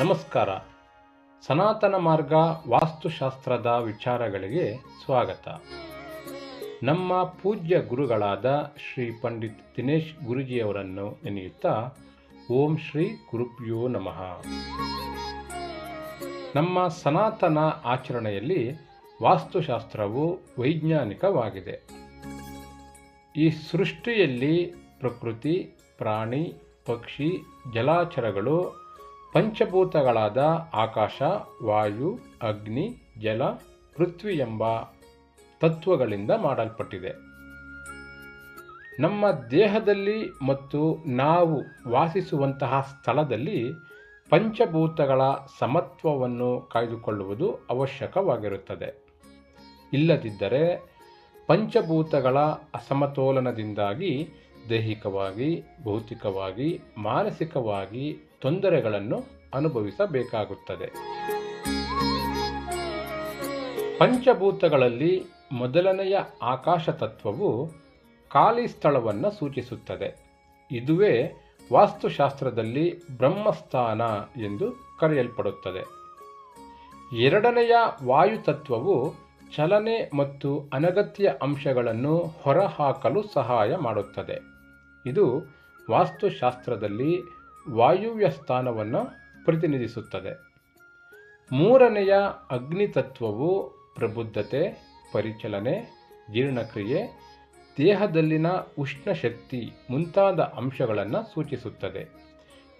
ನಮಸ್ಕಾರ. ಸನಾತನ ಮಾರ್ಗ ವಾಸ್ತುಶಾಸ್ತ್ರದ ವಿಚಾರಗಳಿಗೆ ಸ್ವಾಗತ. ನಮ್ಮ ಪೂಜ್ಯ ಗುರುಗಳಾದ ಶ್ರೀ ಪಂಡಿತ್ ದಿನೇಶ್ ಗುರುಜಿಯವರನ್ನು ನೆನೆಯುತ್ತಾ ಓಂ ಶ್ರೀ ಗುರುಪ್ಯೋ ನಮಃ. ನಮ್ಮ ಸನಾತನ ಆಚರಣೆಯಲ್ಲಿ ವಾಸ್ತುಶಾಸ್ತ್ರವು ವೈಜ್ಞಾನಿಕವಾಗಿದೆ. ಈ ಸೃಷ್ಟಿಯಲ್ಲಿ ಪ್ರಕೃತಿ, ಪ್ರಾಣಿ, ಪಕ್ಷಿ, ಜಲಾಚರಗಳು ಪಂಚಭೂತಗಳಾದ ಆಕಾಶ, ವಾಯು, ಅಗ್ನಿ, ಜಲ, ಪೃಥ್ವಿ ಎಂಬ ತತ್ವಗಳಿಂದ ಮಾಡಲ್ಪಟ್ಟಿದೆ. ನಮ್ಮ ದೇಹದಲ್ಲಿ ಮತ್ತು ನಾವು ವಾಸಿಸುವಂತಹ ಸ್ಥಳದಲ್ಲಿ ಪಂಚಭೂತಗಳ ಸಮತ್ವವನ್ನು ಕಾಯ್ದುಕೊಳ್ಳುವುದು ಅವಶ್ಯಕವಾಗಿರುತ್ತದೆ. ಇಲ್ಲದಿದ್ದರೆ ಪಂಚಭೂತಗಳ ಅಸಮತೋಲನದಿಂದಾಗಿ ದೈಹಿಕವಾಗಿ, ಭೌತಿಕವಾಗಿ, ಮಾನಸಿಕವಾಗಿ ತೊಂದರೆಗಳನ್ನು ಅನುಭವಿಸಬೇಕಾಗುತ್ತದೆ. ಪಂಚಭೂತಗಳಲ್ಲಿ ಮೊದಲನೆಯ ಆಕಾಶ ತತ್ವವು ಖಾಲಿ ಸ್ಥಳವನ್ನು ಸೂಚಿಸುತ್ತದೆ. ಇದುವೇ ವಾಸ್ತುಶಾಸ್ತ್ರದಲ್ಲಿ ಬ್ರಹ್ಮಸ್ಥಾನ ಎಂದು ಕರೆಯಲ್ಪಡುತ್ತದೆ. ಎರಡನೆಯ ವಾಯು ತತ್ವವು ಚಲನೆ ಮತ್ತು ಅನಗತ್ಯ ಅಂಶಗಳನ್ನು ಹೊರಹಾಕಲು ಸಹಾಯ ಮಾಡುತ್ತದೆ. ಇದು ವಾಸ್ತುಶಾಸ್ತ್ರದಲ್ಲಿ ವಾಯುವ್ಯ ಸ್ಥಾನವನ್ನು ಪ್ರತಿನಿಧಿಸುತ್ತದೆ. ಮೂರನೆಯ ಅಗ್ನಿ ತತ್ವವು ಪ್ರಬುದ್ಧತೆ, ಪರಿಚಲನೆ, ಜೀರ್ಣಕ್ರಿಯೆ, ದೇಹದಲ್ಲಿನ ಉಷ್ಣಶಕ್ತಿ ಮುಂತಾದ ಅಂಶಗಳನ್ನು ಸೂಚಿಸುತ್ತದೆ.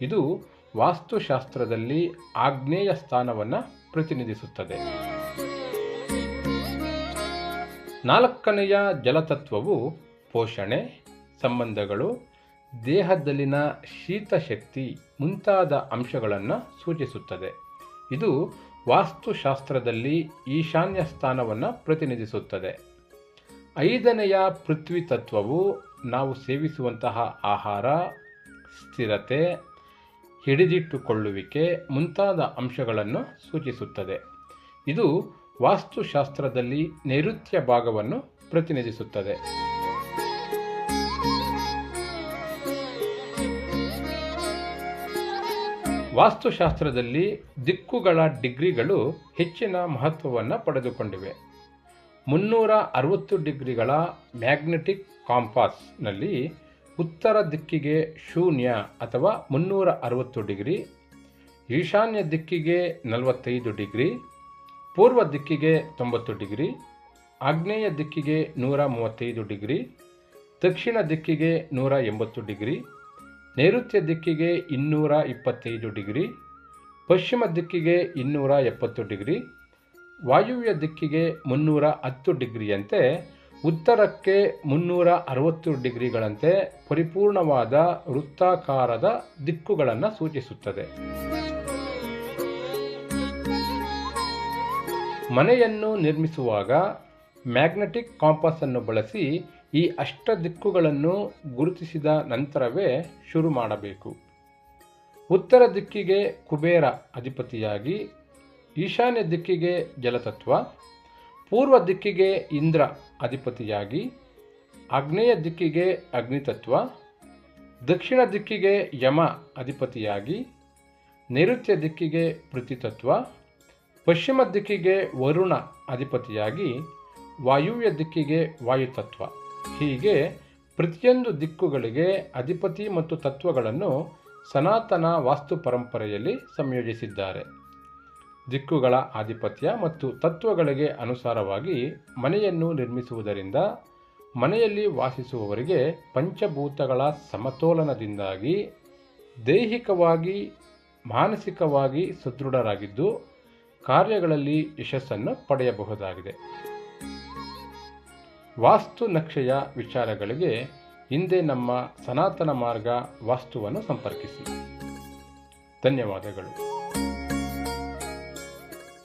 ಇದು ವಾಸ್ತುಶಾಸ್ತ್ರದಲ್ಲಿ ಆಗ್ನೇಯ ಸ್ಥಾನವನ್ನು ಪ್ರತಿನಿಧಿಸುತ್ತದೆ. ನಾಲ್ಕನೆಯ ಜಲತತ್ವವು ಪೋಷಣೆ, ಸಂಬಂಧಗಳು, ದೇಹದಲ್ಲಿನ ಶೀತ ಶಕ್ತಿ ಮುಂತಾದ ಅಂಶಗಳನ್ನು ಸೂಚಿಸುತ್ತದೆ. ಇದು ವಾಸ್ತುಶಾಸ್ತ್ರದಲ್ಲಿ ಈಶಾನ್ಯ ಸ್ಥಾನವನ್ನು ಪ್ರತಿನಿಧಿಸುತ್ತದೆ. ಐದನೆಯ ಪೃಥ್ವಿ ತತ್ವವು ನಾವು ಸೇವಿಸುವಂತಹ ಆಹಾರ, ಸ್ಥಿರತೆ, ಹಿಡಿದಿಟ್ಟುಕೊಳ್ಳುವಿಕೆ ಮುಂತಾದ ಅಂಶಗಳನ್ನು ಸೂಚಿಸುತ್ತದೆ. ಇದು ವಾಸ್ತುಶಾಸ್ತ್ರದಲ್ಲಿ ನೈಋತ್ಯ ಭಾಗವನ್ನು ಪ್ರತಿನಿಧಿಸುತ್ತದೆ. ವಾಸ್ತುಶಾಸ್ತ್ರದಲ್ಲಿ ದಿಕ್ಕುಗಳ ಡಿಗ್ರಿಗಳು ಹೆಚ್ಚಿನ ಮಹತ್ವವನ್ನು ಪಡೆದುಕೊಂಡಿವೆ. ಮುನ್ನೂರ ಅರವತ್ತು ಡಿಗ್ರಿಗಳ ಮ್ಯಾಗ್ನೆಟಿಕ್ ಕಾಂಪಾಸ್ನಲ್ಲಿ ಉತ್ತರ ದಿಕ್ಕಿಗೆ ಶೂನ್ಯ ಅಥವಾ ಮುನ್ನೂರ ಅರವತ್ತು ಡಿಗ್ರಿ, ಈಶಾನ್ಯ ದಿಕ್ಕಿಗೆ ನಲವತ್ತೈದು ಡಿಗ್ರಿ ಪೂರ್ವ ದಿಕ್ಕಿಗೆ ತೊಂಬತ್ತು ಡಿಗ್ರಿ, ಆಗ್ನೇಯ ದಿಕ್ಕಿಗೆ ನೂರ ಮೂವತ್ತೈದು ಡಿಗ್ರಿ, ದಕ್ಷಿಣ ದಿಕ್ಕಿಗೆ ನೂರ ಎಂಬತ್ತು ಡಿಗ್ರಿ, ನೈಋತ್ಯ ದಿಕ್ಕಿಗೆ ಇನ್ನೂರ ಇಪ್ಪತ್ತೈದು ಡಿಗ್ರಿ, ಪಶ್ಚಿಮ ದಿಕ್ಕಿಗೆ ಇನ್ನೂರ ಎಪ್ಪತ್ತು ಡಿಗ್ರಿ, ವಾಯುವ್ಯ ದಿಕ್ಕಿಗೆ ಮುನ್ನೂರ ಹತ್ತು ಡಿಗ್ರಿಯಂತೆ, ಉತ್ತರಕ್ಕೆ ಮುನ್ನೂರ ಅರವತ್ತು ಡಿಗ್ರಿಗಳಂತೆ ಪರಿಪೂರ್ಣವಾದ ವೃತ್ತಾಕಾರದ ದಿಕ್ಕುಗಳನ್ನು ಸೂಚಿಸುತ್ತದೆ. ಮನೆಯನ್ನು ನಿರ್ಮಿಸುವಾಗ ಮ್ಯಾಗ್ನೆಟಿಕ್ ಕಾಂಪಸನ್ನು ಬಳಸಿ ಈ ಅಷ್ಟ ದಿಕ್ಕುಗಳನ್ನು ಗುರುತಿಸಿದ ನಂತರವೇ ಶುರು ಮಾಡಬೇಕು. ಉತ್ತರ ದಿಕ್ಕಿಗೆ ಕುಬೇರ ಅಧಿಪತಿಯಾಗಿ, ಈಶಾನ್ಯ ದಿಕ್ಕಿಗೆ ಜಲತತ್ವ, ಪೂರ್ವ ದಿಕ್ಕಿಗೆ ಇಂದ್ರ ಅಧಿಪತಿಯಾಗಿ, ಆಗ್ನೇಯ ದಿಕ್ಕಿಗೆ ಅಗ್ನಿತತ್ವ, ದಕ್ಷಿಣ ದಿಕ್ಕಿಗೆ ಯಮ ಅಧಿಪತಿಯಾಗಿ, ನೈಋತ್ಯ ದಿಕ್ಕಿಗೆ ಪೃಥ್ವಿತತ್ವ ಪಶ್ಚಿಮ ದಿಕ್ಕಿಗೆ ವರುಣ ಅಧಿಪತಿಯಾಗಿ, ವಾಯುವ್ಯ ದಿಕ್ಕಿಗೆ ವಾಯುತತ್ವ. ಹೀಗೆ ಪ್ರತಿಯೊಂದು ದಿಕ್ಕುಗಳಿಗೆ ಅಧಿಪತಿ ಮತ್ತು ತತ್ವಗಳನ್ನು ಸನಾತನ ವಾಸ್ತು ಪರಂಪರೆಯಲ್ಲಿ ಸಂಯೋಜಿಸಿದ್ದಾರೆ. ದಿಕ್ಕುಗಳ ಆಧಿಪತ್ಯ ಮತ್ತು ತತ್ವಗಳಿಗೆ ಅನುಸಾರವಾಗಿ ಮನೆಯನ್ನು ನಿರ್ಮಿಸುವುದರಿಂದ ಮನೆಯಲ್ಲಿ ವಾಸಿಸುವವರಿಗೆ ಪಂಚಭೂತಗಳ ಸಮತೋಲನದಿಂದಾಗಿ ದೈಹಿಕವಾಗಿ, ಮಾನಸಿಕವಾಗಿ ಸದೃಢರಾಗಿದ್ದು ಕಾರ್ಯಗಳಲ್ಲಿ ಯಶಸ್ಸನ್ನು ಪಡೆಯಬಹುದಾಗಿದೆ. ವಾಸ್ತು ನಕ್ಷೆಯ ವಿಚಾರಗಳಿಗೆ ಹಿಂದೆ ನಮ್ಮ ಸನಾತನ ಮಾರ್ಗ ವಾಸ್ತುವನ್ನು ಸಂಪರ್ಕಿಸಿ. ಧನ್ಯವಾದಗಳು.